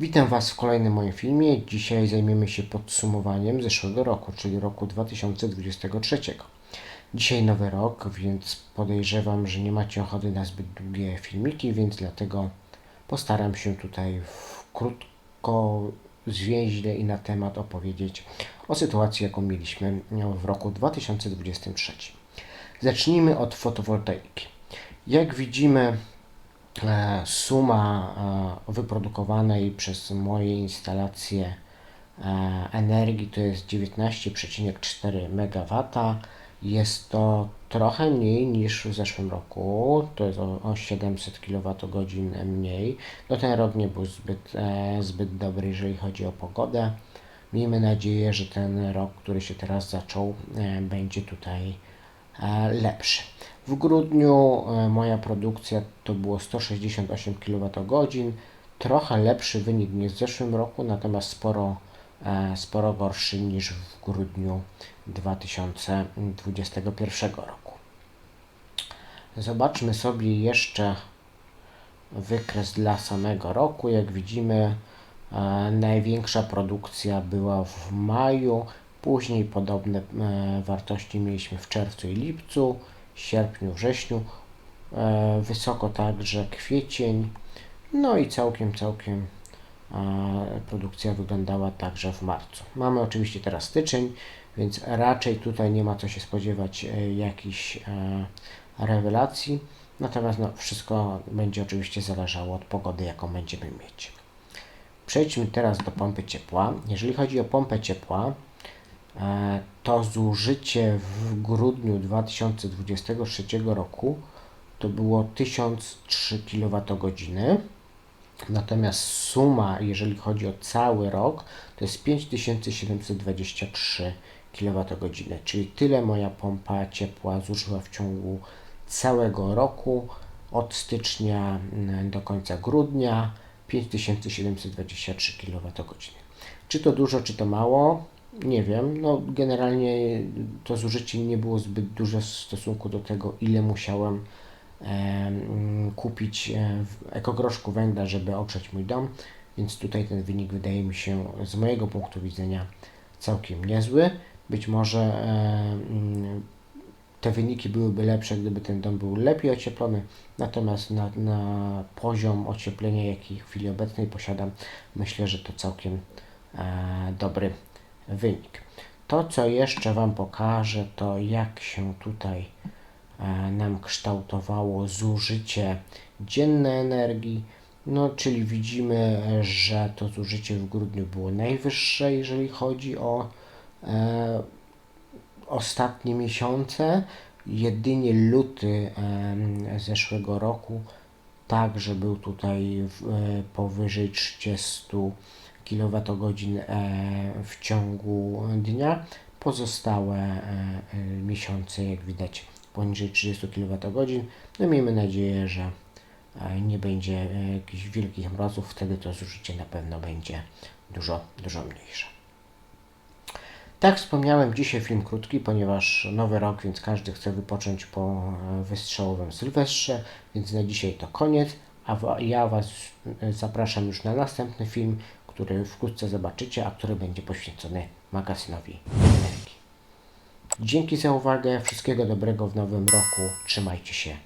Witam Was w kolejnym moim filmie. Dzisiaj zajmiemy się podsumowaniem zeszłego roku, czyli roku 2023. Dzisiaj nowy rok, więc podejrzewam, że nie macie ochoty na zbyt długie filmiki, więc dlatego postaram się tutaj w krótko, zwięźle i na temat opowiedzieć o sytuacji, jaką mieliśmy w roku 2023. Zacznijmy od fotowoltaiki. Jak widzimy, suma e, wyprodukowanej przez moje instalacje e, energii to jest 19,4 MW. Jest to trochę mniej niż w zeszłym roku, to jest o, o 700 kWh mniej. No ten rok nie był zbyt, e, zbyt dobry, jeżeli chodzi o pogodę. Miejmy nadzieję, że ten rok, który się teraz zaczął, e, będzie tutaj e, lepszy. W grudniu e, moja produkcja to było 168 kWh, trochę lepszy wynik niż w zeszłym roku, natomiast sporo, e, sporo gorszy niż w grudniu 2021 roku. Zobaczmy sobie jeszcze wykres dla samego roku. Jak widzimy, e, największa produkcja była w maju, później podobne e, wartości mieliśmy w czerwcu i lipcu, sierpniu, wrześniu, e, wysoko także kwiecień, no i całkiem, całkiem e, produkcja wyglądała także w marcu. Mamy oczywiście teraz styczeń, więc raczej tutaj nie ma co się spodziewać jakichś rewelacji. Natomiast no, wszystko będzie oczywiście zależało od pogody, jaką będziemy mieć. Przejdźmy teraz do pompy ciepła. Jeżeli chodzi o pompę ciepła, to zużycie w grudniu 2023 roku to było 1003 kWh. Natomiast suma, jeżeli chodzi o cały rok, to jest 5723 kWh, czyli tyle moja pompa ciepła zużyła w ciągu całego roku, od stycznia mm, do końca grudnia 5723 kWh. Czy to dużo, czy to mało? Nie wiem. No, generalnie to zużycie nie było zbyt duże w stosunku do tego, ile musiałem em, kupić e, w ekogroszku węgla, żeby ogrzać mój dom, więc tutaj ten wynik wydaje mi się z mojego punktu widzenia całkiem niezły. Być może e, mm, te wyniki byłyby lepsze, gdyby ten dom był lepiej ocieplony, natomiast na, na poziom ocieplenia, jaki w chwili obecnej posiadam, myślę, że to całkiem e, dobry wynik. To, co jeszcze Wam pokażę, to jak się tutaj e, nam kształtowało zużycie dzienne energii. No, czyli widzimy, że to zużycie w grudniu było najwyższe, jeżeli chodzi o e, ostatnie miesiące. Jedynie luty em, zeszłego roku także był tutaj w, e, powyżej 30 kWh e, w ciągu dnia. Pozostałe e, e, miesiące, jak widać, poniżej 30 kWh. No miejmy nadzieję, że nie będzie jakichś wielkich mrozów, wtedy to zużycie na pewno będzie dużo, dużo mniejsze. Tak wspomniałem, dzisiaj film krótki, ponieważ nowy rok, więc każdy chce wypocząć po wystrzałowym Sylwestrze, więc na dzisiaj to koniec, a ja Was zapraszam już na następny film, który wkrótce zobaczycie, a który będzie poświęcony magazynowi energii. Dzięki za uwagę, wszystkiego dobrego w nowym roku, trzymajcie się,